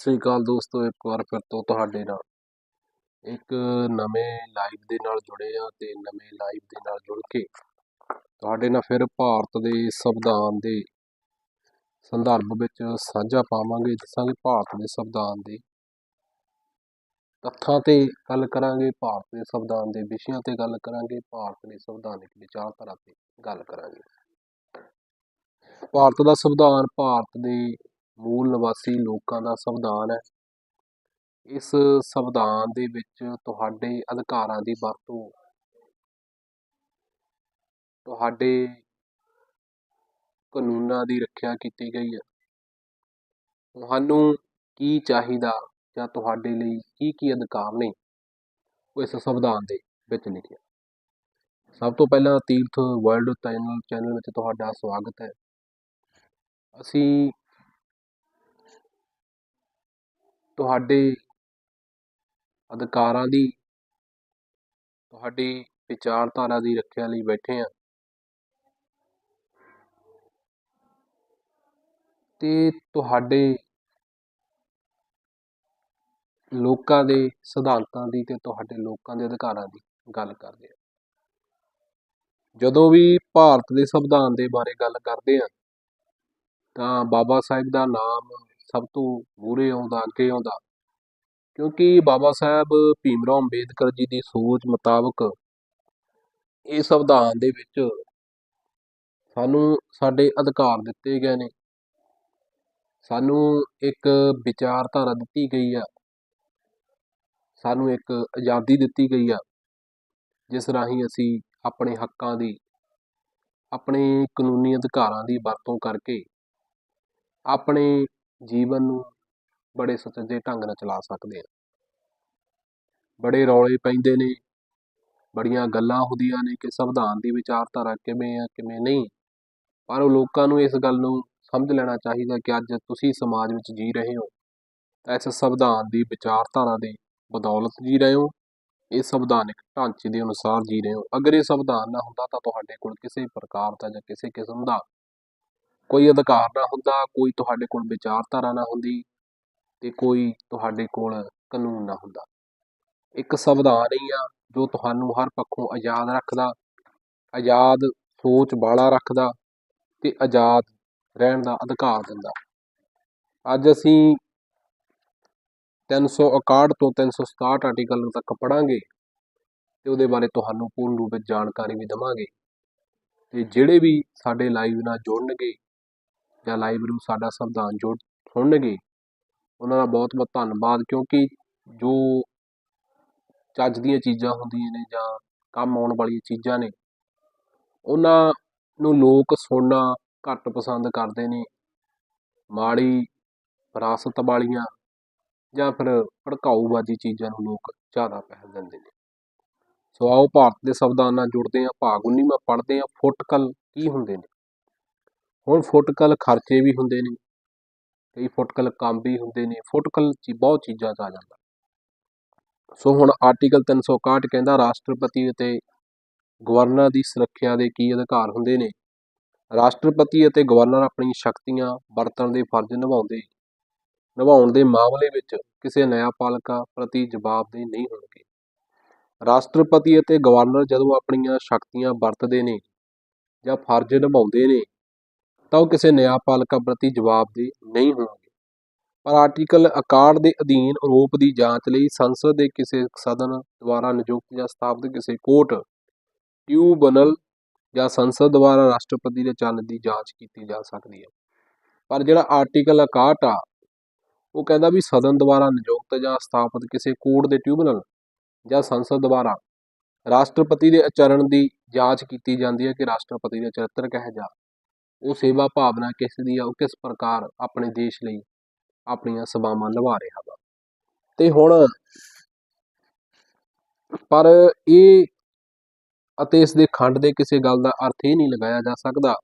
ਸਤਿ ਸ੍ਰੀ ਅਕਾਲ ਦੋਸਤੋ, ਇੱਕ ਵਾਰ ਫਿਰ ਤੋਂ ਤੁਹਾਡੇ ਨਾਲ। ਇੱਕ ਨਵੇਂ ਲਾਈਵ ਦੇ ਨਾਲ ਜੁੜੇ ਆ ਤੇ ਨਵੇਂ ਲਾਈਵ ਦੇ ਨਾਲ ਜੁੜ ਕੇ ਤੁਹਾਡੇ ਨਾਲ ਫਿਰ ਭਾਰਤ ਦੇ ਸੰਵਿਧਾਨ ਦੇ ਸੰਦਰਭ ਵਿੱਚ ਸਾਂਝਾ ਪਾਵਾਂਗੇ, ਦੱਸਾਂਗੇ ਭਾਰਤ ਦੇ ਸੰਵਿਧਾਨ ਦੇ ਤੱਥਾਂ ਤੇ ਗੱਲ ਕਰਾਂਗੇ, ਭਾਰਤ ਦੇ ਸੰਵਿਧਾਨ ਦੇ ਵਿਸ਼ਿਆਂ ਤੇ ਗੱਲ ਕਰਾਂਗੇ, ਭਾਰਤ ਦੇ ਸੰਵਿਧਾਨਿਕ ਵਿਚਾਰਧਾਰਾ ਤੇ ਗੱਲ ਕਰਾਂਗੇ। ਭਾਰਤ ਦਾ ਸੰਵਿਧਾਨ ਭਾਰਤ ਦੇ ਮੂਲ ਨਿਵਾਸੀ ਲੋਕਾਂ ਦਾ ਸੰਵਿਧਾਨ ਹੈ। ਇਸ ਸੰਵਿਧਾਨ ਦੇ ਵਿੱਚ ਤੁਹਾਡੇ ਅਧਿਕਾਰਾਂ ਦੀ ਵਰਤੋਂ, ਤੁਹਾਡੇ ਕਾਨੂੰਨਾਂ ਦੀ ਰੱਖਿਆ ਕੀਤੀ ਗਈ ਹੈ। ਤੁਹਾਨੂੰ ਕੀ ਚਾਹੀਦਾ ਜਾਂ ਤੁਹਾਡੇ ਲਈ ਕੀ ਕੀ ਅਧਿਕਾਰ ਨੇ, ਉਹ ਇਸ ਸੰਵਿਧਾਨ ਦੇ ਵਿੱਚ ਲਿਖਿਆ। ਸਭ ਤੋਂ ਪਹਿਲਾਂ ਤੀਰਥ ਵਰਲਡ ਚੈਨਲ ਚੈਨਲ ਵਿੱਚ ਤੁਹਾਡਾ ਸਵਾਗਤ ਹੈ। ਅਸੀਂ ਤੁਹਾਡੇ ਅਧਿਕਾਰਾਂ ਦੀ, ਤੁਹਾਡੀ ਵਿਚਾਰਧਾਰਾ ਦੀ ਰੱਖਿਆ ਲਈ ਬੈਠੇ ਹਾਂ। ਤੇ ਤੁਹਾਡੇ ਲੋਕਾਂ ਦੇ ਸਿਧਾਂਤਾਂ ਦੀ ਤੇ ਤੁਹਾਡੇ ਲੋਕਾਂ ਦੇ ਅਧਿਕਾਰਾਂ ਦੀ ਗੱਲ ਕਰਦੇ ਹਾਂ। ਜਦੋਂ ਵੀ ਭਾਰਤ ਦੇ ਸੰਵਿਧਾਨ ਦੇ ਬਾਰੇ ਗੱਲ ਕਰਦੇ ਹਾਂ, ਤਾਂ ਬਾਬਾ ਸਾਹਿਬ ਦਾ ਨਾਮ ਸਭ ਤੋਂ ਮੂਹਰੇ ਆਉਂਦਾ, ਅੱਗੇ ਆਉਂਦਾ। ਕਿਉਂਕਿ ਬਾਬਾ ਸਾਹਿਬ ਭੀਮ ਰਾਓ ਅੰਬੇਦਕਰ ਜੀ ਦੀ ਸੋਚ ਮੁਤਾਬਕ ਇਹ ਸੰਵਿਧਾਨ ਦੇ ਵਿੱਚ ਸਾਨੂੰ ਸਾਡੇ ਅਧਿਕਾਰ ਦਿੱਤੇ ਗਏ ਨੇ। ਸਾਨੂੰ ਇੱਕ ਵਿਚਾਰਧਾਰਾ ਦਿੱਤੀ ਗਈ ਆ। ਸਾਨੂੰ ਇੱਕ ਆਜ਼ਾਦੀ ਦਿੱਤੀ ਗਈ ਆ, ਜਿਸ ਰਾਹੀਂ ਅਸੀਂ ਆਪਣੇ ਹੱਕਾਂ ਦੀ, ਆਪਣੇ ਕਾਨੂੰਨੀ ਅਧਿਕਾਰਾਂ ਦੀ ਵਰਤੋਂ ਕਰਕੇ ਆਪਣੇ ਜੀਵਨ ਨੂੰ ਬੜੇ ਸੁਚੱਜੇ ਢੰਗ ਨਾਲ ਚਲਾ ਸਕਦੇ ਹਾਂ ਬੜੇ ਰੌਲੇ ਪੈਂਦੇ ਨੇ, ਬੜੀਆਂ ਗੱਲਾਂ ਹੁੰਦੀਆਂ ਨੇ ਕਿ ਸੰਵਿਧਾਨ ਦੀ ਵਿਚਾਰਧਾਰਾ ਕਿਵੇਂ ਆ, ਕਿਵੇਂ ਨਹੀਂ। ਪਰ ਉਹ ਲੋਕਾਂ ਨੂੰ ਇਸ ਗੱਲ ਨੂੰ ਸਮਝ ਲੈਣਾ ਚਾਹੀਦਾ ਕਿ ਅੱਜ ਤੁਸੀਂ ਸਮਾਜ ਵਿੱਚ ਜੀ ਰਹੇ ਹੋ, ਤਾਂ ਇਸ ਸੰਵਿਧਾਨ ਦੀ ਵਿਚਾਰਧਾਰਾ ਦੇ ਬਦੌਲਤ ਜੀ ਰਹੇ ਹੋ, ਇਹ ਸੰਵਿਧਾਨਿਕ ਢਾਂਚੇ ਦੇ ਅਨੁਸਾਰ ਜੀ ਰਹੇ ਹੋ। ਅਗਰ ਇਹ ਸੰਵਿਧਾਨ ਨਾ ਹੁੰਦਾ ਤਾਂ ਤੁਹਾਡੇ ਕੋਲ ਕਿਸੇ ਪ੍ਰਕਾਰ ਦਾ ਜਾਂ ਕਿਸੇ ਕਿਸਮ ਦਾ ਕੋਈ ਅਧਿਕਾਰ ਨਾ ਹੁੰਦਾ, ਕੋਈ ਤੁਹਾਡੇ ਕੋਲ ਵਿਚਾਰਧਾਰਾ ਨਾ ਹੁੰਦੀ ਤੇ ਕੋਈ ਤੁਹਾਡੇ ਕੋਲ ਕਾਨੂੰਨ ਨਾ ਹੁੰਦਾ। ਇੱਕ ਸੰਵਿਧਾਨ ਹੀ ਆ ਜੋ ਤੁਹਾਨੂੰ ਹਰ ਪੱਖੋਂ ਆਜ਼ਾਦ ਰੱਖਦਾ, ਆਜ਼ਾਦ ਸੋਚ ਵਾਲਾ ਰੱਖਦਾ ਤੇ ਆਜ਼ਾਦ ਰਹਿਣ ਦਾ ਅਧਿਕਾਰ ਦਿੰਦਾ। ਅੱਜ ਅਸੀਂ 361 ਤੋਂ 367 ਆਰਟੀਕਲ ਤੱਕ ਪੜਾਂਗੇ ਤੇ ਉਹਦੇ ਬਾਰੇ ਤੁਹਾਨੂੰ ਪੂਰਨ ਰੂਪ ਵਿੱਚ ਜਾਣਕਾਰੀ ਵੀ ਦਵਾਂਗੇ। ਤੇ ਜਿਹੜੇ ਵੀ ਸਾਡੇ ਲਾਈਵ ਨਾਲ ਜੁੜਨਗੇ ਜਾਂ ਲਾਈਵ ਨੂੰ ਸਾਡਾ ਸੰਵਿਧਾਨ ਜੁੜ ਸੁਣਨਗੇ, ਉਹਨਾਂ ਦਾ ਬਹੁਤ ਬਹੁਤ ਧੰਨਵਾਦ, ਕਿਉਂਕਿ ਜੋ ਚੱਜ ਦੀਆਂ ਚੀਜ਼ਾਂ ਹੁੰਦੀਆਂ ਨੇ ਜਾਂ ਕੰਮ ਆਉਣ ਵਾਲੀਆਂ ਚੀਜ਼ਾਂ ਨੇ, ਉਹਨਾਂ ਨੂੰ ਲੋਕ ਸੁਣਨਾ ਘੱਟ ਪਸੰਦ ਕਰਦੇ ਨੇ, ਮਾੜੀ ਵਿਰਾਸਤ ਵਾਲੀਆਂ ਜਾਂ ਫਿਰ ਭੜਕਾਊਬਾਜੀ ਚੀਜ਼ਾਂ ਨੂੰ ਲੋਕ ਜ਼ਿਆਦਾ ਪਹਿਲ ਦਿੰਦੇ ਨੇ। ਸੋ ਆਓ, ਭਾਰਤ ਦੇ ਸੰਵਿਧਾਨ ਨਾਲ ਜੁੜਦੇ ਹਾਂ, ਭਾਗ 19ਵਾਂ ਪੜ੍ਹਦੇ ਹਾਂ, ਫੁੱਟਕਲ ਕੀ ਹੁੰਦੇ ਨੇ? ਹੁਣ ਫੁੱਟਕਲ ਖਰਚੇ ਵੀ ਹੁੰਦੇ ਨੇ, ਕਈ ਫੁੱਟਕਲ ਕੰਮ ਵੀ ਹੁੰਦੇ ਨੇ, ਫੁੱਟਕਲ ਚ ਬਹੁਤ ਚੀਜ਼ਾਂ 'ਚ ਆ ਜਾਂਦਾ। ਸੋ ਹੁਣ ਆਰਟੀਕਲ 361 ਕਹਿੰਦਾ ਰਾਸ਼ਟਰਪਤੀ ਅਤੇ ਗਵਰਨਰ ਦੀ ਸੁਰੱਖਿਆ ਦੇ ਕੀ ਅਧਿਕਾਰ ਹੁੰਦੇ ਨੇ। ਰਾਸ਼ਟਰਪਤੀ ਅਤੇ ਗਵਰਨਰ ਆਪਣੀ ਸ਼ਕਤੀਆਂ ਵਰਤਣ ਦੇ ਫਰਜ਼ ਨਿਭਾਉਂਦੇ। ਨਿਭਾਉਣ ਦੇ ਮਾਮਲੇ ਵਿੱਚ ਕਿਸੇ ਨਿਆਂਪਾਲਿਕਾ ਪ੍ਰਤੀ ਜਵਾਬਦੇਹ ਨਹੀਂ ਹੋਣਗੇ। ਰਾਸ਼ਟਰਪਤੀ ਅਤੇ ਗਵਰਨਰ ਜਦੋਂ ਆਪਣੀਆਂ ਸ਼ਕਤੀਆਂ ਵਰਤਦੇ ਨੇ ਜਾਂ ਫਰਜ਼ ਨਿਭਾਉਂਦੇ ਨੇ ਤਾਂ ਉਹ ਕਿਸੇ ਨਿਆਂਪਾਲਿਕਾ ਪ੍ਰਤੀ ਜਵਾਬਦੇਹ ਨਹੀਂ ਹੋਣਗੇ। ਪਰ ਆਰਟੀਕਲ 61 ਦੇ ਅਧੀਨ ਆਰੋਪ ਦੀ ਜਾਂਚ ਲਈ ਸੰਸਦ ਦੇ ਕਿਸੇ ਸਦਨ ਦੁਆਰਾ ਨਿਯੁਕਤ ਜਾਂ ਸਥਾਪਿਤ ਕਿਸੇ ਕੋਰਟ, ਟਿਊਬਨਲ ਜਾਂ ਸੰਸਦ ਦੁਆਰਾ ਰਾਸ਼ਟਰਪਤੀ ਦੇ ਚਲਨ ਦੀ ਜਾਂਚ ਕੀਤੀ ਜਾ ਸਕਦੀ ਹੈ। ਪਰ ਜਿਹੜਾ ਆਰਟੀਕਲ 61 ਆ, ਉਹ ਕਹਿੰਦਾ ਵੀ ਸਦਨ ਦੁਆਰਾ ਨਿਯੁਕਤ ਜਾਂ ਸਥਾਪਿਤ ਕਿਸੇ ਕੋਰਟ ਦੇ ਟਿਊਬਨਲ ਜਾਂ ਸੰਸਦ ਦੁਆਰਾ ਰਾਸ਼ਟਰਪਤੀ ਦੇ ਆਚਰਣ ਦੀ ਜਾਂਚ ਕੀਤੀ ਜਾਂਦੀ ਹੈ ਕਿ ਰਾਸ਼ਟਰਪਤੀ ਦਾ ਚਰਿੱਤਰ ਕਿਹੋ ਜਿਹਾ। ਉਹ ਸੇਵਾ ਭਾਵਨਾ ਕਿਸ ਦੀ ਆ, ਉਹ ਕਿਸ ਪ੍ਰਕਾਰ ਆਪਣੇ ਦੇਸ਼ ਲਈ ਆਪਣੀਆਂ ਸੇਵਾਵਾਂ ਨਿਭਾ ਰਿਹਾ ਵਾ। ਤੇ ਹੁਣ ਪਰ ਇਹ ਅਤੇ ਇਸ ਦੇ ਖੰਡ ਦੇ ਕਿਸੇ ਗੱਲ ਦਾ ਅਰਥ ਇਹ ਨਹੀਂ ਲਗਾਇਆ ਜਾ ਸਕਦਾ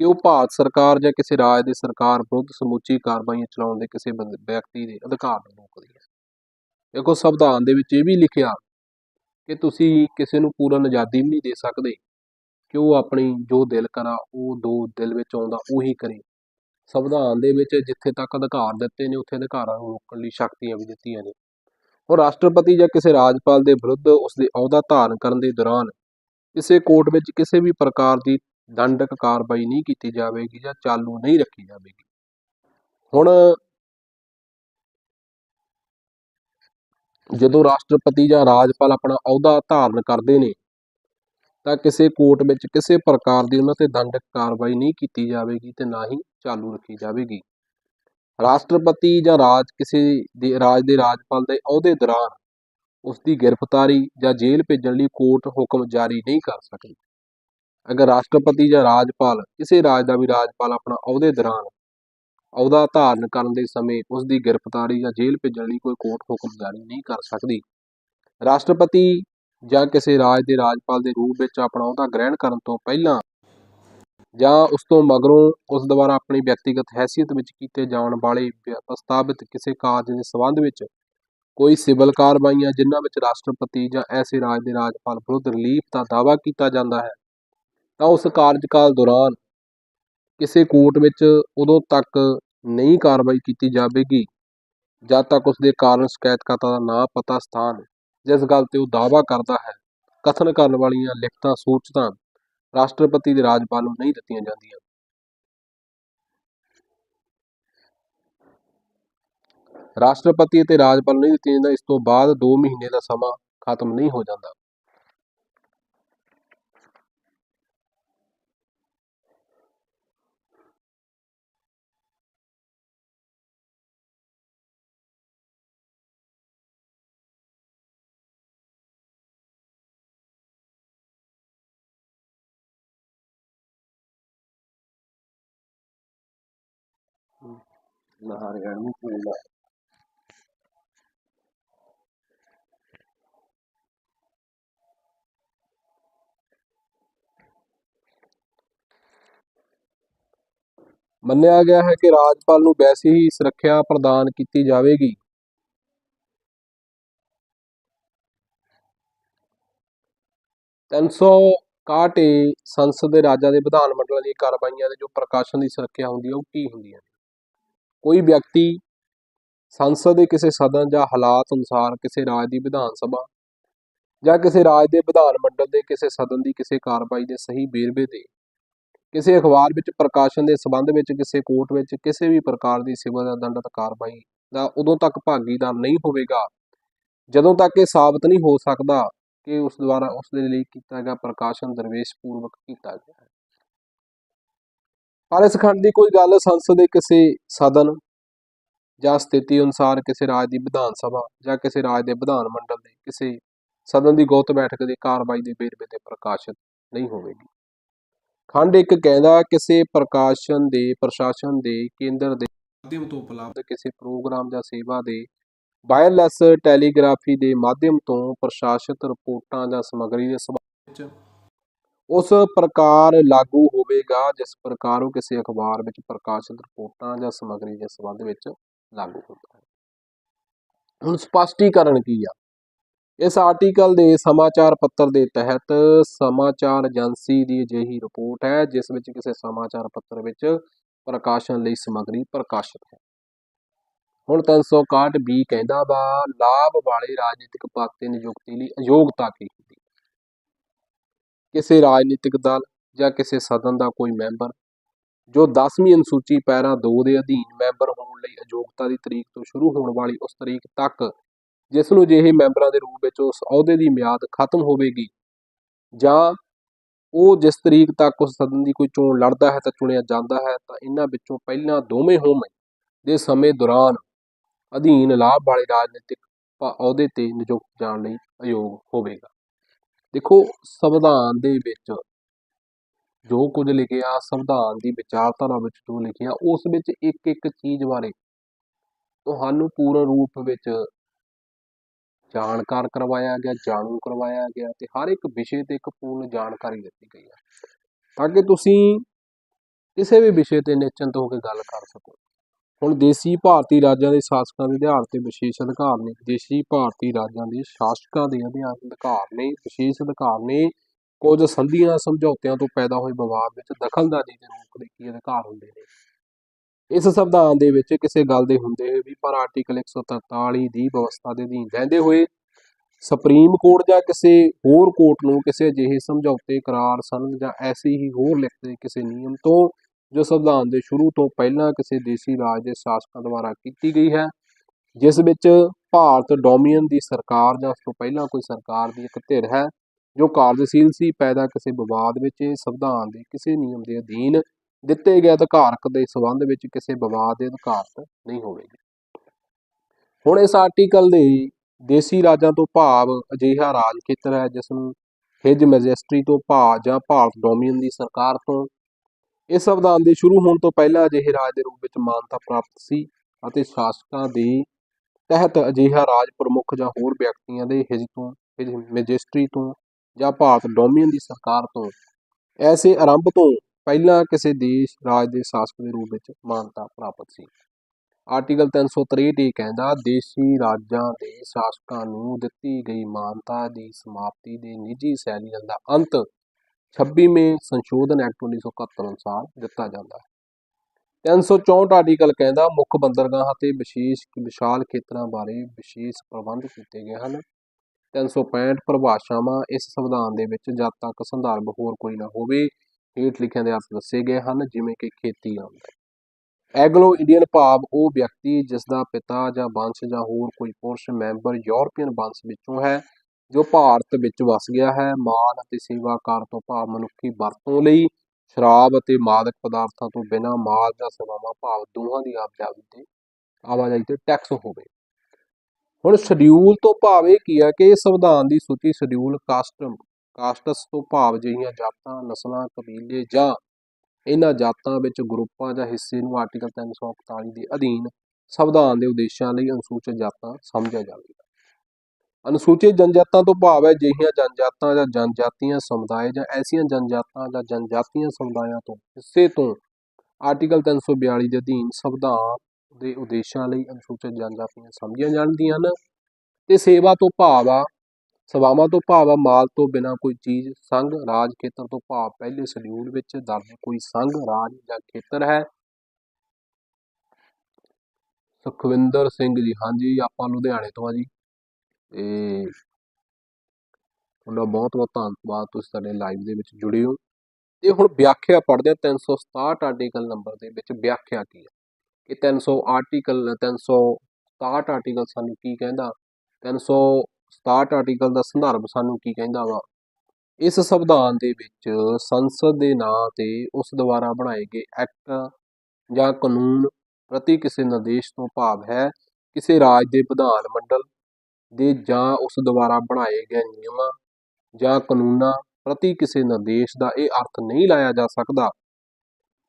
ਕਿ ਉਹ ਭਾਰਤ ਸਰਕਾਰ ਜਾਂ ਕਿਸੇ ਰਾਜ ਦੀ ਸਰਕਾਰ ਵਿਰੁੱਧ ਸਮੁੱਚੀ ਕਾਰਵਾਈ ਚਲਾਉਣ ਦੇ ਕਿਸੇ ਵਿਅਕਤੀ ਦੇ ਅਧਿਕਾਰ ਨੂੰ ਰੋਕਦੀ ਹੈ। ਦੇਖੋ, ਸੰਵਿਧਾਨ ਦੇ ਵਿੱਚ ਇਹ ਵੀ ਲਿਖਿਆ ਕਿ ਤੁਸੀਂ ਕਿਸੇ ਨੂੰ ਪੂਰਨ ਆਜ਼ਾਦੀ ਵੀ ਨਹੀਂ ਦੇ ਸਕਦੇ। ਕਿ ਉਹ ਆਪਣੀ ਜੋ ਦਿਲ ਕਰਾ, ਉਹ ਦੋ ਦਿਲ ਵਿੱਚ ਆਉਂਦਾ, ਉਹੀ ਕਰੇ। ਸੰਵਿਧਾਨ ਦੇ ਵਿੱਚ ਜਿੱਥੇ ਤੱਕ ਅਧਿਕਾਰ ਦਿੱਤੇ ਨੇ, ਉੱਥੇ ਅਧਿਕਾਰਾਂ ਨੂੰ ਰੋਕਣ ਲਈ ਸ਼ਕਤੀਆਂ ਵੀ ਦਿੱਤੀਆਂ ਨੇ। ਹੁਣ ਰਾਸ਼ਟਰਪਤੀ ਜਾਂ ਕਿਸੇ ਰਾਜਪਾਲ ਦੇ ਵਿਰੁੱਧ ਉਸਦੇ ਅਹੁਦਾ ਧਾਰਨ ਕਰਨ ਦੇ ਦੌਰਾਨ ਕਿਸੇ ਕੋਰਟ ਵਿੱਚ ਕਿਸੇ ਵੀ ਪ੍ਰਕਾਰ ਦੀ ਦੰਡਕ ਕਾਰਵਾਈ ਨਹੀਂ ਕੀਤੀ ਜਾਵੇਗੀ ਜਾਂ ਚਾਲੂ ਨਹੀਂ ਰੱਖੀ ਜਾਵੇਗੀ। ਹੁਣ ਜਦੋਂ ਰਾਸ਼ਟਰਪਤੀ ਜਾਂ ਰਾਜਪਾਲ ਆਪਣਾ ਅਹੁਦਾ ਧਾਰਨ ਕਰਦੇ ਨੇ ਤਾਂ ਕਿਸੇ ਕੋਰਟ ਵਿੱਚ ਕਿਸੇ ਪ੍ਰਕਾਰ ਦੀ ਉਹਨਾਂ ਤੇ ਦੰਡਕ ਕਾਰਵਾਈ ਨਹੀਂ ਕੀਤੀ ਜਾਵੇਗੀ ਤੇ ਨਾ ਹੀ ਚਾਲੂ ਰੱਖੀ ਜਾਵੇਗੀ। ਰਾਸ਼ਟਰਪਤੀ ਜਾਂ ਰਾਜ ਕਿਸੇ ਦੇ ਰਾਜ ਦੇ ਰਾਜਪਾਲ ਦੇ ਅਹੁਦੇ ਦੌਰਾਨ ਉਸ ਦੀ ਗ੍ਰਿਫਤਾਰੀ ਜਾਂ ਜੇਲ੍ਹ ਭੇਜਣ ਲਈ ਕੋਰਟ ਹੁਕਮ ਜਾਰੀ ਨਹੀਂ ਕਰ ਸਕਦੀ ਅਗਰ ਰਾਸ਼ਟਰਪਤੀ ਜਾਂ ਰਾਜਪਾਲ ਕਿਸੇ ਰਾਜ ਦਾ ਵੀ ਰਾਜਪਾਲ ਆਪਣਾ ਅਹੁਦੇ ਦੌਰਾਨ ਅਹੁਦਾ ਧਾਰਨ ਕਰਨ ਦੇ ਸਮੇਂ ਉਸ ਦੀ ਗ੍ਰਿਫਤਾਰੀ ਜਾਂ ਜੇਲ੍ਹ ਭੇਜਣ ਲਈ ਕੋਈ ਕੋਰਟ ਹੁਕਮ ਜਾਰੀ ਨਹੀਂ ਕਰ ਸਕਦੀ। ਰਾਸ਼ਟਰਪਤੀ ਜਾਂ ਕਿਸੇ ਰਾਜ ਦੇ ਰਾਜਪਾਲ ਦੇ ਰੂਪ ਵਿੱਚ ਆਪਣਾ ਅਹੁਦਾ ਗ੍ਰਹਿਣ ਕਰਨ ਤੋਂ ਪਹਿਲਾਂ ਜਾਂ ਉਸ ਤੋਂ ਮਗਰੋਂ ਉਸ ਦੁਆਰਾ ਆਪਣੀ ਵਿਅਕਤੀਗਤ ਹੈਸੀਅਤ ਵਿੱਚ ਕੀਤੇ ਜਾਣ ਵਾਲੇ ਪ੍ਰਸਤਾਵਿਤ ਕਿਸੇ ਕਾਰਜ ਦੇ ਸੰਬੰਧ ਵਿੱਚ ਕੋਈ ਸਿਵਲ ਕਾਰਵਾਈਆਂ ਜਿਨ੍ਹਾਂ ਵਿੱਚ ਰਾਸ਼ਟਰਪਤੀ ਜਾਂ ਐਸੇ ਰਾਜ ਦੇ ਰਾਜਪਾਲ ਵਿਰੁੱਧ ਰਿਲੀਫ ਦਾ ਦਾਅਵਾ ਕੀਤਾ ਜਾਂਦਾ ਹੈ, ਤਾਂ ਉਸ ਕਾਰਜਕਾਲ ਦੌਰਾਨ ਕਿਸੇ ਕੋਰਟ ਵਿੱਚ ਉਦੋਂ ਤੱਕ ਨਹੀਂ ਕਾਰਵਾਈ ਕੀਤੀ ਜਾਵੇਗੀ, ਜਦ ਤੱਕ ਉਸ ਦੇ ਕਾਰਨ ਸ਼ਿਕਾਇਤਕਰਤਾ ਦਾ ਨਾਂ ਪਤਾ ਸਥਾਨ ਜਿਸ ਗੱਲ ਤੇ ਉਹ ਦਾਅਵਾ ਕਰਦਾ ਹੈ, ਕਥਨ ਕਰਨ ਵਾਲੀਆਂ ਲਿਖਤਾਂ, ਸੂਚਤਾਂ ਰਾਸ਼ਟਰਪਤੀ ਦੇ ਰਾਜਪਾਲ ਨੂੰ ਨਹੀਂ ਦਿੱਤੀਆਂ ਜਾਂਦੀਆਂ। ਰਾਸ਼ਟਰਪਤੀ ਅਤੇ ਰਾਜਪਾਲ ਨੂੰ ਨਹੀਂ ਦਿੱਤੀਆਂ ਜਾਂਦੀਆਂ ਇਸ ਤੋਂ ਬਾਅਦ 2 ਮਹੀਨੇ ਦਾ ਸਮਾਂ ਖਤਮ ਨਹੀਂ ਹੋ ਜਾਂਦਾ। ਨਹਾਰਿਆਂ ਨੂੰ। ਭੁੱਲਣਾ ਮੰਨਿਆ ਗਿਆ ਹੈ ਕਿ ਰਾਜਪਾਲ ਨੂੰ ਵੈਸੇ ਹੀ ਸੁਰੱਖਿਆ ਪ੍ਰਦਾਨ ਕੀਤੀ ਜਾਵੇਗੀ। ਤਿੰਨ ਸੌ ਇਕਾਹਠ ਸੰਸਦ ਦੇ ਰਾਜਾਂ ਦੇ ਵਿਧਾਨ ਮੰਡਲਾਂ ਦੀਆਂ ਕਾਰਵਾਈਆਂ ਦੇ ਜੋ ਪ੍ਰਕਾਸ਼ਨ ਦੀ ਸੁਰੱਖਿਆ ਹੁੰਦੀ ਹੈ ਉਹ ਕੀ ਹੁੰਦੀਆਂ ਨੇ? ਕੋਈ ਵਿਅਕਤੀ ਸੰਸਦ ਦੇ ਕਿਸੇ ਸਦਨ ਜਾਂ ਹਾਲਾਤ ਅਨੁਸਾਰ ਕਿਸੇ ਰਾਜ ਦੀ ਵਿਧਾਨ ਸਭਾ ਜਾਂ ਕਿਸੇ ਰਾਜ ਦੇ ਵਿਧਾਨ ਮੰਡਲ ਦੇ ਕਿਸੇ ਸਦਨ ਦੀ ਕਿਸੇ ਕਾਰਵਾਈ ਦੇ ਸਹੀ ਵੇਰਵੇ ਦੇ ਕਿਸੇ ਅਖਬਾਰ ਵਿੱਚ ਪ੍ਰਕਾਸ਼ਨ ਦੇ ਸਬੰਧ ਵਿੱਚ, ਕਿਸੇ ਕੋਰਟ ਵਿੱਚ ਕਿਸੇ ਵੀ ਪ੍ਰਕਾਰ ਦੀ ਸਿਵਲ ਜਾਂ ਦੰਡਤ ਕਾਰਵਾਈ ਦਾ ਉਦੋਂ ਤੱਕ ਭਾਗੀਦਾਰ ਨਹੀਂ ਹੋਵੇਗਾ, ਜਦੋਂ ਤੱਕ ਇਹ ਸਾਬਤ ਨਹੀਂ ਹੋ ਸਕਦਾ ਕਿ ਉਸ ਦੁਆਰਾ ਉਸ ਦੇ ਲਈ ਕੀਤਾ ਗਿਆ ਪ੍ਰਕਾਸ਼ਨ ਦਰਵੇਸ਼ ਪੂਰਵਕ ਕੀਤਾ ਗਿਆ। ਹੈ ਪਰ ਇਸ ਖੰਡ ਦੀ ਕੋਈ ਗੱਲ ਸੰਸਦ ਦੇ ਕਿਸੇ ਸਦਨ ਜਾਂ ਸਥਿਤੀ ਅਨੁਸਾਰ ਕਿਸੇ ਰਾਜ ਦੀ ਵਿਧਾਨ ਸਭਾ ਜਾਂ ਕਿਸੇ ਰਾਜ ਦੇ ਵਿਧਾਨ ਮੰਡਲ ਦੇ ਕਿਸੇ ਸਦਨ ਦੀ ਗੌਤ ਬੈਠਕ ਦੀ ਕਾਰਵਾਈ ਦੇ ਵੇਰਵੇ ਤੇ ਪ੍ਰਕਾਸ਼ਿਤ ਨਹੀਂ ਹੋਵੇਗੀ। ਖੰਡ ਇੱਕ ਕਹਿੰਦਾ, ਕਿਸੇ ਪ੍ਰਕਾਸ਼ਨ ਦੇ, ਪ੍ਰਸ਼ਾਸਨ ਦੇ, ਕੇਂਦਰ ਦੇ ਮਾਧਿਅਮ ਤੋਂ ਉਪਲਬਧ ਕਿਸੇ ਪ੍ਰੋਗਰਾਮ ਜਾਂ ਸੇਵਾ ਦੇ ਵਾਇਰਲੈਸ ਟੈਲੀਗ੍ਰਾਫੀ ਦੇ ਮਾਧਿਅਮ ਤੋਂ ਪ੍ਰਸ਼ਾਸਿਤ ਰਿਪੋਰਟਾਂ ਜਾਂ ਸਮੱਗਰੀ ਦੇ ਸੰਬੰਧ ਵਿੱਚ ਉਸ ਪ੍ਰਕਾਰ ਲਾਗੂ ਹੋਵੇਗਾ ਜਿਸ ਪ੍ਰਕਾਰ ਉਹ ਕਿਸੇ ਅਖਬਾਰ ਵਿੱਚ ਪ੍ਰਕਾਸ਼ਿਤ ਰਿਪੋਰਟਾਂ ਜਾਂ ਸਮੱਗਰੀ ਦੇ ਸੰਬੰਧ ਵਿੱਚ ਲਾਗੂ ਹੁੰਦਾ ਹੈ। ਹੁਣ ਸਪਸ਼ਟੀਕਰਨ ਕੀ ਆ? ਇਸ ਆਰਟੀਕਲ ਦੇ ਸਮਾਚਾਰ ਪੱਤਰ ਦੇ ਤਹਿਤ ਸਮਾਚਾਰ ਏਜੰਸੀ ਦੀ ਅਜਿਹੀ ਰਿਪੋਰਟ ਹੈ, ਜਿਸ ਵਿੱਚ ਕਿਸੇ ਸਮਾਚਾਰ ਪੱਤਰ ਵਿੱਚ ਪ੍ਰਕਾਸ਼ਨ ਲਈ ਸਮੱਗਰੀ ਪ੍ਰਕਾਸ਼ਿਤ ਹੈ। ਹੁਣ 361 ਬੀ ਕਹਿੰਦਾ ਵਾ, ਲਾਭ ਵਾਲੇ ਰਾਜਨੀਤਿਕ ਪਦ ਤੇ ਨਿਯੁਕਤੀ ਲਈ ਅਯੋਗਤਾ ਕੀ? ਕਿਸੇ ਰਾਜਨੀਤਿਕ ਦਲ ਜਾਂ ਕਿਸੇ ਸਦਨ ਦਾ ਕੋਈ ਮੈਂਬਰ, ਜੋ 10ਵੀਂ ਅਨੁਸੂਚੀ ਪੈਰਾ 2 ਦੇ ਅਧੀਨ ਮੈਂਬਰ ਹੋਣ ਲਈ ਅਯੋਗਤਾ ਦੀ ਤਰੀਕ ਤੋਂ ਸ਼ੁਰੂ ਹੋਣ ਵਾਲੀ ਉਸ ਤਰੀਕ ਤੱਕ ਜਿਸ ਨੂੰ ਜਿਹੇ ਮੈਂਬਰਾਂ ਦੇ ਰੂਪ ਵਿੱਚ ਉਸ ਅਹੁਦੇ ਦੀ ਮਿਆਦ ਖਤਮ ਹੋਵੇਗੀ, ਜਾਂ ਉਹ ਜਿਸ ਤਰੀਕ ਤੱਕ ਉਸ ਸਦਨ ਦੀ ਕੋਈ ਚੋਣ ਲੜਦਾ ਹੈ ਤਾਂ ਚੁਣਿਆ ਜਾਂਦਾ ਹੈ, ਤਾਂ ਇਹਨਾਂ ਵਿੱਚੋਂ ਪਹਿਲਾਂ ਦੋਵੇਂ ਹੋਵੇਂ ਦੇ ਸਮੇਂ ਦੌਰਾਨ ਅਧੀਨ ਲਾਭ ਵਾਲੇ ਰਾਜਨੀਤਿਕ ਪ- ਅਹੁਦੇ ਤੇ ਨਿਯੁਕਤ ਜਾਣ ਲਈ ਅਯੋਗ ਹੋਵੇਗਾ। ਦੇਖੋ ਸੰਵਿਧਾਨ ਦੇ ਵਿੱਚ ਜੋ ਕੁਝ ਲਿਖਿਆ, ਸੰਵਿਧਾਨ ਦੀ ਵਿਚਾਰਧਾਰਾ ਵਿੱਚ ਜੋ ਲਿਖਿਆ, ਉਸ ਵਿੱਚ ਇੱਕ ਇੱਕ ਚੀਜ਼ ਬਾਰੇ ਤੁਹਾਨੂੰ ਪੂਰਨ ਰੂਪ ਵਿੱਚ ਜਾਣਕਾਰ ਕਰਵਾਇਆ ਗਿਆ, ਜਾਣੂ ਕਰਵਾਇਆ ਗਿਆ ਤੇ ਹਰ ਇੱਕ ਵਿਸ਼ੇ ਤੇ ਇੱਕ ਪੂਰਨ ਜਾਣਕਾਰੀ ਦਿੱਤੀ ਗਈ ਹੈ। ਤਾਂ ਕਿ ਤੁਸੀਂ ਕਿਸੇ ਵੀ ਵਿਸ਼ੇ ਤੇ ਨਿਸ਼ਚਿੰਤ ਹੋ ਕੇ ਗੱਲ ਕਰ ਸਕੋ। ਹੁਣ ਦੇਸੀ ਭਾਰਤੀ ਰਾਜਾਂ ਦੇ ਸ਼ਾਸਕਾਂ ਦੇ ਅਧਿਕਾਰ ਤੇ ਵਿਸ਼ੇਸ਼ ਅਧਿਕਾਰ ਨੇ, ਦੇਸੀ ਭਾਰਤੀ ਰਾਜਾਂ ਦੇ ਸ਼ਾਸਕਾਂ ਦੇ ਅਧਿਕਾਰ ਨੇ, ਵਿਸ਼ੇਸ਼ ਅਧਿਕਾਰ ਨੇ ਕੁਝ ਸੰਧੀਆਂ ਸਮਝੌਤਿਆਂ ਤੋਂ ਪੈਦਾ ਹੋਏ ਵਿਵਾਦ ਵਿੱਚ ਦਖਲਅੰਦਾਜ਼ੀ ਦੇ ਰੂਪ ਦੇ ਕੀ ਅਧਿਕਾਰ ਹੁੰਦੇ ਨੇ? ਇਸ ਸੰਵਿਧਾਨ ਦੇ ਵਿੱਚ ਕਿਸੇ ਗੱਲ ਦੇ ਹੁੰਦੇ ਹੋਏ ਵੀ ਪਰ ਆਰਟੀਕਲ 143 ਦੀ ਵਿਵਸਥਾ ਦੇ ਅਧੀਨ ਰਹਿੰਦੇ ਹੋਏ, ਸੁਪਰੀਮ ਕੋਰਟ ਜਾਂ ਕਿਸੇ ਹੋਰ ਕੋਰਟ ਨੂੰ ਕਿਸੇ ਅਜਿਹੇ ਸਮਝੌਤੇ, ਕਰਾਰ ਸਨਦ ਜਾਂ ਐਸੀ ਹੀ ਹੋਰ ਲਿਖਤੇ ਕਿਸੇ ਨਿਯਮ ਤੋਂ ਜੋ ਸੰਵਿਧਾਨ ਦੇ ਸ਼ੁਰੂ ਤੋਂ ਪਹਿਲਾਂ ਕਿਸੇ ਦੇਸੀ ਰਾਜ ਦੇ ਸ਼ਾਸਕਾਂ ਦੁਆਰਾ ਕੀਤੀ ਗਈ ਹੈ, ਜਿਸ ਵਿੱਚ ਭਾਰਤ ਡੋਮੀਨੀਅਨ ਦੀ ਸਰਕਾਰ ਜਾਂ ਉਸ ਤੋਂ ਪਹਿਲਾਂ ਕੋਈ ਸਰਕਾਰ ਦੀ ਇੱਕ ਧਿਰ ਹੈ, ਜੋ ਕਾਰਜਸ਼ੀਲ ਸੀ, ਪੈਦਾ ਕਿਸੇ ਵਿਵਾਦ ਵਿੱਚ ਸੰਵਿਧਾਨ ਦੇ ਕਿਸੇ ਨਿਯਮ ਦੇ ਅਧੀਨ ਦਿੱਤੇ ਗਏ ਅਧਿਕਾਰਕ ਦੇ ਸਬੰਧ ਵਿੱਚ ਕਿਸੇ ਵਿਵਾਦ ਦੇ ਅਧਿਕਾਰਤ ਨਹੀਂ ਹੋਵੇਗੀ। ਹੁਣ ਇਸ ਆਰਟੀਕਲ ਦੇ ਦੇਸੀ ਰਾਜਾਂ ਤੋਂ ਭਾਵ ਅਜਿਹਾ ਰਾਜ ਖੇਤਰ ਹੈ, ਜਿਸ ਨੂੰ ਹਿਜ ਮੈਜੈਸਟਰੀ ਤੋਂ ਭਾਵ ਜਾਂ ਭਾਰਤ ਡੋਮੀਨੀਅਨ ਦੀ ਸਰਕਾਰ ਤੋਂ ਇਸ ਸੰਵਿਧਾਨ ਦੇ ਸ਼ੁਰੂ ਹੋਣ ਤੋਂ ਪਹਿਲਾਂ ਅਜਿਹੇ ਰਾਜ ਦੇ ਰੂਪ ਵਿੱਚ ਮਾਨਤਾ ਪ੍ਰਾਪਤ ਸੀ ਅਤੇ ਸ਼ਾਸਕਾਂ ਦੇ ਤਹਿਤ ਅਜਿਹਾ ਰਾਜ ਪ੍ਰਮੁੱਖ ਜਾਂ ਹੋਰ ਵਿਅਕਤੀਆਂ ਦੇ ਹਿਜ ਤੋਂ ਹਿਜ ਤੋਂ ਜਾਂ ਭਾਰਤ ਡੋਮੀਨੀਅਨ ਦੀ ਸਰਕਾਰ ਤੋਂ ਐਸੇ ਆਰੰਭ ਤੋਂ ਪਹਿਲਾਂ ਕਿਸੇ ਦੇਸ਼, ਰਾਜ ਦੇ ਸ਼ਾਸਕ ਦੇ ਰੂਪ ਵਿੱਚ ਮਾਨਤਾ ਪ੍ਰਾਪਤ ਸੀ। ਆਰਟੀਕਲ 363 ਇਹ ਕਹਿੰਦਾ, ਦੇਸੀ ਰਾਜਾਂ ਦੇ ਸ਼ਾਸਕਾਂ ਨੂੰ ਦਿੱਤੀ ਗਈ ਮਾਨਤਾ ਦੀ ਸਮਾਪਤੀ ਦੇ ਨਿੱਜੀ ਸ਼ੈਲੀਆਂ ਦਾ ਅੰਤ 26ਵੇਂ ਸੰਸ਼ੋਧਨ ਐਕਟ 1971 ਅਨੁਸਾਰ ਦਿੱਤਾ ਜਾਂਦਾ ਹੈ। 364 ਆਰਟੀਕਲ ਕਹਿੰਦਾ ਮੁੱਖ ਬੰਦਰਗਾਹਾਂ ਤੇ ਵਿਸ਼ੇਸ਼ ਵਿਸ਼ਾਲ ਖੇਤਰਾਂ ਬਾਰੇ ਵਿਸ਼ੇਸ਼ ਪ੍ਰਬੰਧ ਕੀਤੇ ਗਏ ਹਨ। 365 ਪਰਿਭਾਸ਼ਾਵਾਂ ਇਸ ਸੰਵਿਧਾਨ ਦੇ ਵਿੱਚ ਜਦ ਤੱਕ ਸੰਦਰਭ ਹੋਰ ਕੋਈ ਨਾ ਹੋਵੇ, ਹੇਠ ਲਿਖਿਆਂ ਦੇ ਅਰਥ ਦੱਸੇ ਗਏ ਹਨ, ਜਿਵੇਂ ਕਿ ਖੇਤੀ ਆਉਂਦਾ ਐਗਲੋ ਇੰਡੀਅਨ ਭਾਵ ਉਹ ਵਿਅਕਤੀ ਜਿਸ ਦਾ ਪਿਤਾ ਜਾਂ ਵੰਸ਼ ਜਾਂ ਹੋਰ ਕੋਈ ਪੁਰਸ਼ ਮੈਂਬਰ ਯੂਰਪੀਅਨ ਵੰਸ਼ ਵਿੱਚੋਂ ਹੈ ਜੋ ਭਾਰਤ ਵਿੱਚ ਵਸ ਗਿਆ ਹੈ, ਮਾਲ ਅਤੇ ਸੇਵਾ ਕਰ ਤੋਂ ਭਾਵ ਮਨੁੱਖੀ ਵਰਤੋਂ ਲਈ, ਸ਼ਰਾਬ ਅਤੇ ਮਾਦਕ ਪਦਾਰਥਾਂ ਤੋਂ ਬਿਨਾਂ ਮਾਲ ਜਾਂ ਸੇਵਾਵਾਂ ਭਾਵ ਦੋਹਾਂ ਦੀ ਆਵਾਜਾਈ ਤੇ ਆਵਾਜਾਈ ਤੇ ਟੈਕਸ ਹੋਵੇ। ਹੁਣ ਸ਼ਡਿਊਲ ਤੋਂ ਭਾਵ ਇਹ ਕੀ ਹੈ ਕਿ ਇਹ ਸੰਵਿਧਾਨ ਦੀ ਸੂਚੀ ਸ਼ਡਿਊਲ ਕਾਸਟਮ ਕਾਸਟਸ ਤੋਂ ਭਾਵ ਜਿਹੀਆਂ ਜਾਤਾਂ, ਨਸਲਾਂ, ਕਬੀਲੇ ਜਾਂ ਇਹਨਾਂ ਜਾਤਾਂ ਵਿੱਚ ਗਰੁੱਪਾਂ ਜਾਂ ਹਿੱਸੇ ਨੂੰ ਆਰਟੀਕਲ 341 ਦੇ ਅਧੀਨ ਸੰਵਿਧਾਨ ਦੇ ਉਦੇਸ਼ਾਂ ਲਈ ਅਨੁਸੂਚਿਤ ਜਾਤਾਂ ਸਮਝਿਆ ਜਾਵੇਗਾ ਅਨੁਸੂਚਿਤ ਜਨਜਾਤਾਂ ਤੋਂ ਭਾਵ ਹੈ ਜਿਹੀਆਂ ਜਨਜਾਤਾਂ ਜਾਂ ਜਨਜਾਤੀਆਂ ਸਮੁਦਾਇ ਜਾਂ ਐਸੀਆਂ ਜਨਜਾਤਾਂ ਜਾਂ ਜਨਜਾਤੀਆਂ ਸਮੁਦਾਇਆਂ ਤੋਂ, ਹਿੱਸੇ ਤੋਂ ਆਰਟੀਕਲ 342 ਦੇ ਅਧੀਨ ਸੰਵਿਧਾਨ ਦੇ ਉਦੇਸ਼ਾਂ ਲਈ ਅਨੁਸੂਚਿਤ ਜਨਜਾਤੀਆਂ ਸਮਝੀਆਂ ਜਾਂਦੀਆਂ ਹਨ। ਤੇ ਸੇਵਾ ਤੋਂ ਭਾਵ ਆ, ਸੇਵਾਵਾਂ ਤੋਂ ਭਾਵ ਆ, ਮਾਲ ਤੋਂ ਬਿਨਾਂ ਕੋਈ ਚੀਜ਼, ਸੰਘ, ਰਾਜ ਖੇਤਰ ਤੋਂ ਭਾਵ ਪਹਿਲੇ ਸ਼ਡਿਊਲ ਵਿੱਚ ਦਰਜ ਕੋਈ ਸੰਘ, ਰਾਜ ਜਾਂ ਖੇਤਰ ਹੈ। ਸੁਖਵਿੰਦਰ ਸਿੰਘ ਜੀ, ਹਾਂਜੀ, ਆਪਾਂ ਲੁਧਿਆਣੇ ਤੋਂ ਆ ਜੀ। ਤੇ ਤੁਹਾਡਾ ਬਹੁਤ ਬਹੁਤ ਧੰਨਵਾਦ ਤੁਸੀਂ ਸਾਡੇ ਲਾਈਵ ਦੇ ਵਿੱਚ ਜੁੜੇ ਹੋ। ਤੇ ਹੁਣ ਵਿਆਖਿਆ ਪੜ੍ਹਦੇ ਹਾਂ 367 ਆਰਟੀਕਲ ਨੰਬਰ ਦੇ ਵਿੱਚ ਵਿਆਖਿਆ ਕੀ ਹੈ? ਕਿ 300 ਆਰਟੀਕਲ 367 ਆਰਟੀਕਲ ਸਾਨੂੰ ਕੀ ਕਹਿੰਦਾ? 367 ਆਰਟੀਕਲ ਦਾ ਸੰਦਰਭ ਸਾਨੂੰ ਕੀ ਕਹਿੰਦਾ ਵਾ? ਇਸ ਸੰਵਿਧਾਨ ਦੇ ਵਿੱਚ ਸੰਸਦ ਦੇ ਨਾਂ ਤੇ ਉਸ ਦੁਆਰਾ ਬਣਾਏ ਗਏ ਐਕਟ ਜਾਂ ਕਾਨੂੰਨ ਪ੍ਰਤੀ ਕਿਸੇ ਨਿਰਦੇਸ਼ ਤੋਂ ਭਾਵ ਹੈ, ਕਿਸੇ ਰਾਜ ਦੇ ਵਿਧਾਨ ਮੰਡਲ ਦੇ ਜਾਂ ਉਸ ਦੁਆਰਾ ਬਣਾਏ ਗਏ ਨਿਯਮਾਂ ਜਾਂ ਕਾਨੂੰਨਾਂ ਪ੍ਰਤੀ ਕਿਸੇ ਨਿਰਦੇਸ਼ ਦਾ ਇਹ ਅਰਥ ਨਹੀਂ ਲਾਇਆ ਜਾ ਸਕਦਾ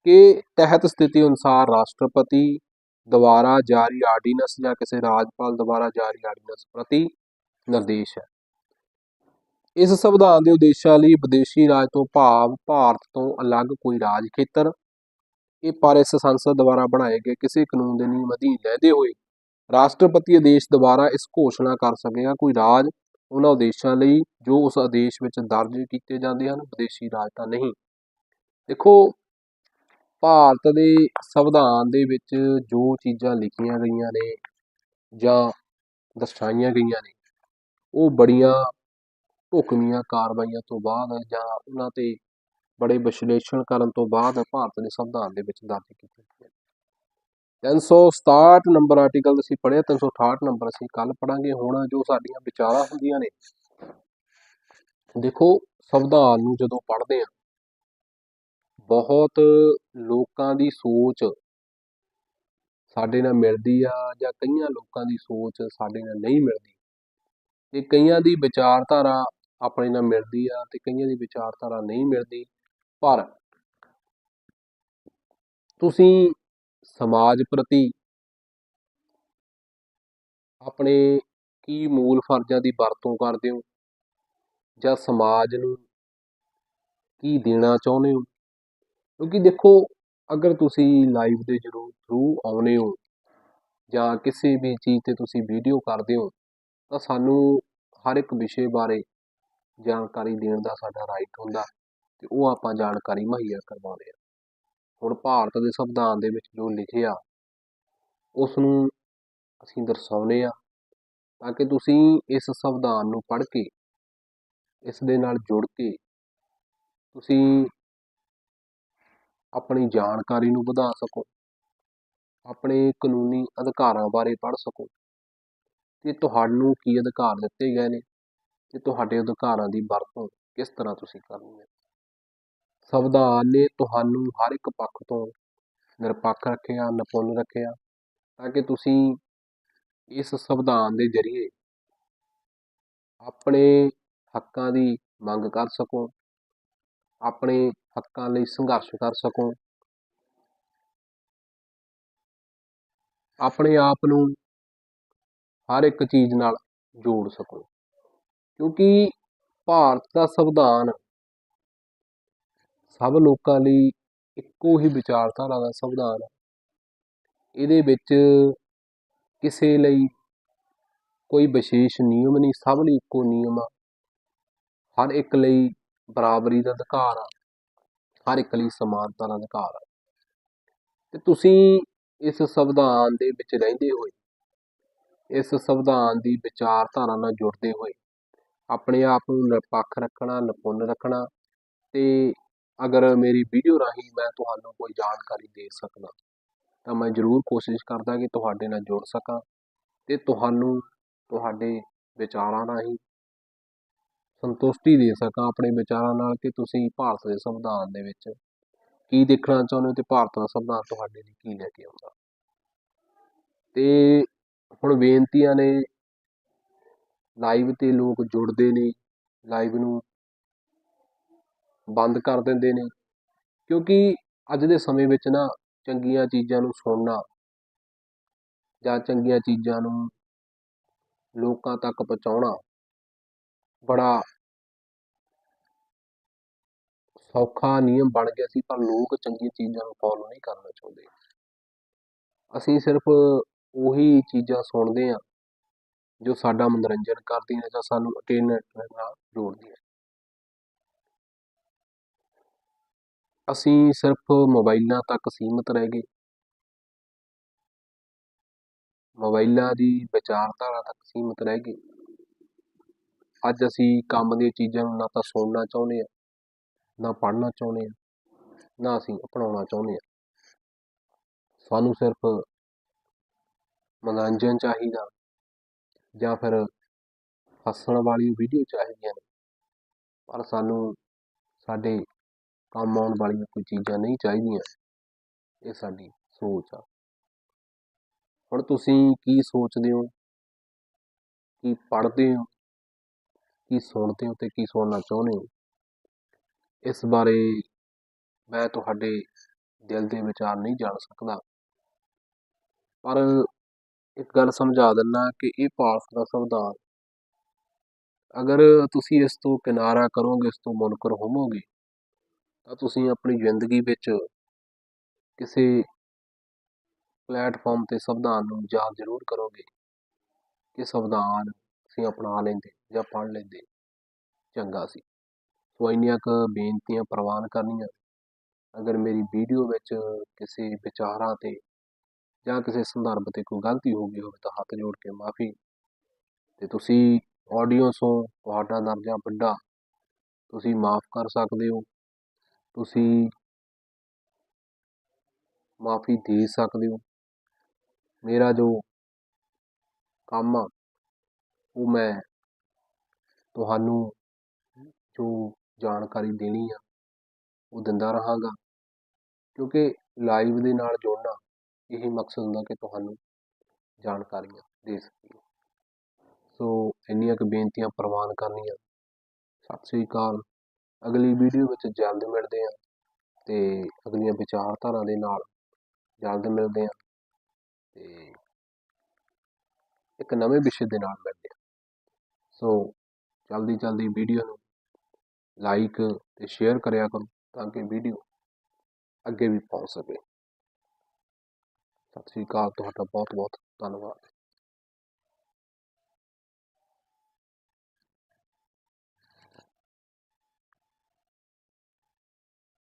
ਕਿ ਤਹਿਤ ਸਥਿਤੀ ਅਨੁਸਾਰ ਰਾਸ਼ਟਰਪਤੀ ਦੁਆਰਾ ਜਾਰੀ ਆਰਡੀਨੈਂਸ ਜਾਂ ਕਿਸੇ ਰਾਜਪਾਲ ਦੁਆਰਾ ਜਾਰੀ ਆਰਡੀਨੈਂਸ ਪ੍ਰਤੀ ਨਿਰਦੇਸ਼ ਹੈ। ਇਸ ਸੰਵਿਧਾਨ ਦੇ ਉਦੇਸ਼ਾਂ ਲਈ ਵਿਦੇਸ਼ੀ ਰਾਜ ਤੋਂ ਭਾਵ ਭਾਰਤ ਤੋਂ ਅਲੱਗ ਕੋਈ ਰਾਜ ਖੇਤਰ, ਇਹ ਪਰ ਇਸ ਸੰਸਦ ਦੁਆਰਾ ਬਣਾਏ ਗਏ ਕਿਸੇ ਕਾਨੂੰਨ ਦੇ ਨਿਯਮ ਅਧੀਨ ਲੈਂਦੇ ਹੋਏ ਰਾਸ਼ਟਰਪਤੀ ਆਦੇਸ਼ ਦੁਆਰਾ ਇਸ ਘੋਸ਼ਣਾ ਕਰ ਸਕੇਗਾ ਕੋਈ ਰਾਜ ਉਹਨਾਂ ਉਦੇਸ਼ਾਂ ਲਈ ਜੋ ਉਸ ਆਦੇਸ਼ ਵਿੱਚ ਦਰਜ ਕੀਤੇ ਜਾਂਦੇ ਹਨ, ਵਿਦੇਸ਼ੀ ਰਾਜ ਤਾਂ ਨਹੀਂ। ਦੇਖੋ, ਭਾਰਤ ਦੇ ਸੰਵਿਧਾਨ ਦੇ ਵਿੱਚ ਜੋ ਚੀਜ਼ਾਂ ਲਿਖੀਆਂ ਗਈਆਂ ਨੇ ਜਾਂ ਦਰਸਾਈਆਂ ਗਈਆਂ ਨੇ, ਉਹ ਬੜੀਆਂ ਢੁਕਵੀਆਂ ਕਾਰਵਾਈਆਂ ਤੋਂ ਬਾਅਦ ਜਾਂ ਉਹਨਾਂ ਤੇ ਬੜੇ ਵਿਸ਼ਲੇਸ਼ਣ ਕਰਨ ਤੋਂ ਬਾਅਦ ਭਾਰਤ ਦੇ ਸੰਵਿਧਾਨ ਦੇ ਵਿੱਚ ਦਰਜ ਕੀਤੀਆਂ ਗਈਆਂ 367 ਨੰਬਰ ਆਰਟੀਕਲ ਅਸੀਂ ਪੜ੍ਹਿਆ 368 ਨੰਬਰ ਅਸੀਂ ਕੱਲ ਪੜਾਂਗੇ ਹੁਣ ਜੋ ਸਾਡੀਆਂ ਵਿਚਾਰਾਂ ਹੁੰਦੀਆਂ ਨੇ, ਦੇਖੋ ਸੰਵਿਧਾਨ ਨੂੰ ਜਦੋਂ ਪੜ੍ਹਦੇ ਆ, ਬਹੁਤ ਲੋਕਾਂ ਦੀ ਸੋਚ ਸਾਡੇ ਨਾਲ ਮਿਲਦੀ ਆ ਜਾਂ ਕਈਆਂ ਲੋਕਾਂ ਦੀ ਸੋਚ ਸਾਡੇ ਨਾਲ ਨਹੀਂ ਮਿਲਦੀ। ਤੇ ਕਈਆਂ ਦੀ ਵਿਚਾਰਧਾਰਾ ਆਪਣੇ ਨਾਲ ਮਿਲਦੀ ਆ ਤੇ ਕਈਆਂ ਦੀ ਵਿਚਾਰਧਾਰਾ ਨਹੀਂ ਮਿਲਦੀ। ਪਰ ਤੁਸੀਂ ਸਮਾਜ ਪ੍ਰਤੀ ਆਪਣੇ ਕੀ ਮੂਲ ਫਰਜ਼ਾਂ ਦੀ ਵਰਤੋਂ ਕਰਦੇ ਹੋ? ਜਾਂ ਸਮਾਜ ਨੂੰ ਕੀ ਦੇਣਾ ਚਾਹੁੰਦੇ ਹੋ? ਕਿਉਂਕਿ ਦੇਖੋ, ਅਗਰ ਤੁਸੀਂ ਲਾਈਵ ਦੇ ਜ਼ਰੂਰ ਥਰੂ ਆਉਨੇ ਹੋ ਜਾਂ ਕਿਸੇ ਵੀ ਚੀਜ਼ ਤੇ ਤੁਸੀਂ ਵੀਡੀਓ ਕਰਦੇ ਹੋ, ਤਾਂ ਸਾਨੂੰ ਹਰ ਇੱਕ ਵਿਸ਼ੇ ਬਾਰੇ ਜਾਣਕਾਰੀ ਦੇਣ ਦਾ ਸਾਡਾ ਰਾਈਟ ਹੁੰਦਾ ਤੇ ਉਹ ਆਪਾਂ ਜਾਣਕਾਰੀ ਮੁਹੱਈਆ ਕਰਵਾਉਂਦੇ ਹਾਂ। ਹੁਣ ਭਾਰਤ ਦੇ ਸੰਵਿਧਾਨ ਦੇ ਵਿੱਚ ਜੋ ਲਿਖਿਆ ਉਸ ਨੂੰ ਅਸੀਂ ਦਰਸਾਉਂਦੇ ਹਾਂ ਤਾਂ ਕਿ ਤੁਸੀਂ ਇਸ ਸੰਵਿਧਾਨ ਨੂੰ ਪੜ੍ਹ ਕੇ, ਇਸ ਦੇ ਨਾਲ ਜੁੜ ਕੇ ਤੁਸੀਂ ਆਪਣੀ ਜਾਣਕਾਰੀ ਨੂੰ ਵਧਾ ਸਕੋ, ਆਪਣੇ ਕਾਨੂੰਨੀ ਅਧਿਕਾਰਾਂ ਬਾਰੇ ਪੜ੍ਹ ਸਕੋ। ਕਿ ਤੁਹਾਨੂੰ ਕੀ ਅਧਿਕਾਰ ਦਿੱਤੇ ਗਏ ਨੇ? ਤੇ ਤੁਹਾਡੇ ਅਧਿਕਾਰਾਂ ਦੀ ਵਰਤੋਂ ਕਿਸ ਤਰ੍ਹਾਂ ਤੁਸੀਂ ਕਰਨੀ ਹੈ? ਸੰਵਿਧਾਨ ਨੇ ਤੁਹਾਨੂੰ ਹਰ ਇੱਕ ਪੱਖ ਤੋਂ ਨਿਰਪੱਖ ਰੱਖਿਆ, ਨਿਪੁੰਨ ਰੱਖਿਆ ਤਾਂ ਕਿ ਤੁਸੀਂ ਇਸ ਸੰਵਿਧਾਨ ਦੇ ਜ਼ਰੀਏ ਆਪਣੇ ਹੱਕਾਂ ਦੀ ਮੰਗ ਕਰ ਸਕੋ, ਆਪਣੇ ਹੱਕਾਂ ਲਈ ਸੰਘਰਸ਼ ਕਰ ਸਕੋ, ਆਪਣੇ ਆਪ ਨੂੰ ਹਰ ਇੱਕ ਚੀਜ਼ ਨਾਲ ਜੋੜ ਸਕੋ। ਕਿਉਂਕਿ ਭਾਰਤ ਦਾ ਸੰਵਿਧਾਨ ਸਭ ਲੋਕਾਂ ਲਈ ਇੱਕੋ ਹੀ ਵਿਚਾਰਧਾਰਾ ਦਾ ਸੰਵਿਧਾਨ ਹੈ। ਇਹਦੇ ਵਿੱਚ ਕਿਸੇ ਲਈ ਕੋਈ ਵਿਸ਼ੇਸ਼ ਨਿਯਮ ਨਹੀਂ, ਸਭ ਲਈ ਇੱਕੋ ਨਿਯਮ ਆ। ਹਰ ਇੱਕ ਲਈ ਬਰਾਬਰੀ ਦਾ ਅਧਿਕਾਰ ਆ। ਹਰ ਇੱਕ ਲਈ ਸਮਾਨਤਾ ਦਾ ਅਧਿਕਾਰ ਆ। ਤੇ ਤੁਸੀਂ ਇਸ ਸੰਵਿਧਾਨ ਦੇ ਵਿੱਚ ਰਹਿੰਦੇ ਹੋਏ, ਇਸ ਸੰਵਿਧਾਨ ਦੀ ਵਿਚਾਰਧਾਰਾ ਨਾਲ ਜੁੜਦੇ ਹੋਏ, ਆਪਣੇ ਆਪ ਨੂੰ ਨਿਰਪੱਖ ਰੱਖਣਾ, ਨਿਪੁੰਨ ਰੱਖਣਾ ਤੇ ਅਗਰ ਮੇਰੀ ਵੀਡੀਓ ਰਾਹੀਂ ਮੈਂ ਤੁਹਾਨੂੰ ਕੋਈ ਜਾਣਕਾਰੀ ਦੇ ਸਕਦਾ ਤਾਂ ਮੈਂ ਜ਼ਰੂਰ ਕੋਸ਼ਿਸ਼ ਕਰਦਾ ਕਿ ਤੁਹਾਡੇ ਨਾਲ ਜੁੜ ਸਕਾਂ ਤੇ ਤੁਹਾਨੂੰ ਤੁਹਾਡੇ ਵਿਚਾਰਾਂ ਰਾਹੀਂ ਸੰਤੁਸ਼ਟੀ ਦੇ ਸਕਾਂ, ਆਪਣੇ ਵਿਚਾਰਾਂ ਨਾਲ ਕਿ ਤੁਸੀਂ ਭਾਰਤ ਦੇ ਸੰਵਿਧਾਨ ਦੇ ਵਿੱਚ ਕੀ ਦੇਖਣਾ ਚਾਹੁੰਦੇ ਹੋ ਤੇ ਭਾਰਤ ਦਾ ਸੰਵਿਧਾਨ ਤੁਹਾਡੇ ਲਈ ਕੀ ਲੈ ਕੇ ਆਉਂਦਾ। ਤੇ ਹੁਣ ਬੇਨਤੀਆਂ ਨੇ ਲਾਈਵ ਤੇ ਲੋਕ ਜੁੜਦੇ ਨੇ ਲਾਈਵ ਨੂੰ ਬੰਦ ਕਰ ਦਿੰਦੇ ਨੇ। ਕਿਉਂਕਿ ਅੱਜ ਦੇ ਸਮੇਂ ਵਿੱਚ ਨਾ ਚੰਗੀਆਂ ਚੀਜ਼ਾਂ ਨੂੰ ਸੁਣਨਾ ਜਾਂ ਚੰਗੀਆਂ ਚੀਜ਼ਾਂ ਨੂੰ ਲੋਕਾਂ ਤੱਕ ਪਹੁੰਚਾਉਣਾ ਬੜਾ ਸੌਖਾ ਨਿਯਮ ਬਣ ਗਿਆ ਸੀ, ਪਰ ਲੋਕ ਚੰਗੀਆਂ ਚੀਜ਼ਾਂ ਨੂੰ ਫੋਲੋ ਨਹੀਂ ਕਰਨਾ ਚਾਹੁੰਦੇ। ਅਸੀਂ ਸਿਰਫ ਉਹੀ ਚੀਜ਼ਾਂ ਸੁਣਦੇ ਆ ਜੋ ਸਾਡਾ ਮਨੋਰੰਜਨ ਕਰਦੀਆਂ ਜਾਂ ਸਾਨੂੰ ਇੰਟਰਨੈਟ ਨਾਲ ਜੋੜਦੀਆਂ। ਅਸੀਂ ਸਿਰਫ ਮੋਬਾਈਲਾਂ ਤੱਕ ਸੀਮਿਤ ਰਹਿ ਗਏ। ਮੋਬਾਈਲਾਂ ਦੀ ਵਿਚਾਰਧਾਰਾ ਤੱਕ ਸੀਮਿਤ ਰਹਿ ਗਏ ਅੱਜ ਅਸੀਂ ਕੰਮ ਦੀਆਂ ਚੀਜ਼ਾਂ ਨੂੰ ਨਾ ਤਾਂ ਸੁਣਨਾ ਚਾਹੁੰਦੇ ਹਾਂ, ਨਾ ਪੜ੍ਹਨਾ ਚਾਹੁੰਦੇ ਹਾਂ, ਨਾ ਅਸੀਂ ਅਪਣਾਉਣਾ ਚਾਹੁੰਦੇ ਹਾਂ। ਸਾਨੂੰ ਸਿਰਫ ਮਨੋਰੰਜਨ ਚਾਹੀਦਾ ਜਾਂ ਫਿਰ ਹੱਸਣ ਵਾਲੀ ਵੀਡੀਓ ਚਾਹੀਦੀਆਂ ਨੇ, ਪਰ ਸਾਨੂੰ ਸਾਡੇ ਕੰਮ ਆਉਣ ਵਾਲੀਆਂ ਕੋਈ ਚੀਜ਼ਾਂ ਨਹੀਂ ਚਾਹੀਦੀਆਂ। ਇਹ ਸਾਡੀ ਸੋਚ ਆ। ਹੁਣ ਤੁਸੀਂ ਕੀ ਸੋਚਦੇ ਹੋ? ਕੀ ਪੜ੍ਹਦੇ ਹੋ? ਕੀ ਸੁਣਦੇ ਹੋ ਤੇ ਕੀ ਸੁਣਨਾ ਚਾਹੁੰਦੇ ਹੋ? ਇਸ ਬਾਰੇ ਮੈਂ ਤੁਹਾਡੇ ਦਿਲ ਦੇ ਵਿਚਾਰ ਨਹੀਂ ਜਾਣ ਸਕਦਾ। ਪਰ ਇੱਕ ਗੱਲ ਸਮਝਾ ਦਿੰਦਾ ਕਿ ਇਹ ਭਾਰਤ ਦਾ ਸੰਵਿਧਾਨ ਅਗਰ ਤੁਸੀਂ ਇਸ ਤੋਂ ਕਿਨਾਰਾ ਕਰੋਗੇ, ਇਸ ਤੋਂ ਮੁਨਕਰ ਹੋਵੋਗੇ ਤਾਂ ਤੁਸੀਂ ਆਪਣੀ ਜ਼ਿੰਦਗੀ ਵਿੱਚ ਕਿਸੇ ਪਲੇਟਫਾਰਮ ਤੇ ਸੰਵਿਧਾਨ ਨੂੰ ਯਾਦ ਜ਼ਰੂਰ ਕਰੋਗੇ ਕਿ ਸੰਵਿਧਾਨ ਅਸੀਂ ਅਪਣਾ ਲੈਂਦੇ ਜਾਂ ਪੜ੍ਹ ਲੈਂਦੇ। ਚੰਗਾ ਸੀ। ਸੋ ਇੰਨੀਆਂ ਕੁ ਬੇਨਤੀਆਂ ਪ੍ਰਵਾਨ ਕਰਨੀਆਂ। ਅਗਰ ਮੇਰੀ ਵੀਡੀਓ ਵਿੱਚ ਕਿਸੇ ਵਿਚਾਰਾਂ ਤੇ ਜਾਂ ਕਿਸੇ ਸੰਦਰਭ ਤੇ ਕੋਈ ਗਲਤੀ ਹੋ ਗਈ ਹੋਵੇ ਤਾਂ ਹੱਥ ਜੋੜ ਕੇ ਮਾਫੀ ਅਤੇ ਤੁਸੀਂ ਆਡੀਓ ਸੋ ਤੁਹਾਡਾ ਦਰਜਾ ਵੱਡਾ ਤੁਸੀਂ ਮਾਫ ਕਰ ਸਕਦੇ ਹੋ। ਤੁਸੀਂ ਮਾਫੀ ਦੇ ਸਕਦੇ ਹੋ। ਮੇਰਾ ਜੋ ਕੰਮ ਆ, ਉਹ ਮੈਂ ਤੁਹਾਨੂੰ ਜੋ ਜਾਣਕਾਰੀ ਦੇਣੀ ਆ, ਉਹ ਦਿੰਦਾ ਰਹਾਂਗਾ। ਕਿਉਂਕਿ ਲਾਈਵ ਦੇ ਨਾਲ ਜੋੜਨਾ ਇਹੀ ਮਕਸਦ ਹੁੰਦਾ ਕਿ ਤੁਹਾਨੂੰ ਜਾਣਕਾਰੀਆਂ ਦੇ ਸਕੀਏ। ਸੋ ਇੰਨੀਆਂ ਕੁ ਬੇਨਤੀਆਂ ਪ੍ਰਵਾਨ ਕਰਨੀਆਂ। ਸਤਿ ਸ੍ਰੀ ਅਕਾਲ। ਅਗਲੀ ਵੀਡੀਓ ਵਿੱਚ ਜਲਦ ਮਿਲਦੇ ਹਾਂ ਤੇ ਅਗਲੀਆਂ ਵਿਚਾਰਧਾਰਾ ਦੇ ਨਾਲ ਜਲਦ ਮਿਲਦੇ ਹਾਂ ਤੇ ਇੱਕ ਨਵੇਂ ਵਿਸ਼ੇ ਦੇ ਨਾਲ ਮਿਲਦੇ ਹਾਂ। ਸੋ ਜਲਦੀ ਜਲਦੀ ਵੀਡੀਓ ਨੂੰ ਲਾਈਕ ਤੇ ਸ਼ੇਅਰ ਕਰਿਆ ਕਰੋ ਤਾਂ ਕਿ ਵੀਡੀਓ ਅੱਗੇ ਵੀ ਪਹੁੰਚ ਸਕੇ। ਸਤਿ ਸ੍ਰੀ ਅਕਾਲ, ਤੁਹਾਡਾ ਬਹੁਤ ਬਹੁਤ ਧੰਨਵਾਦ।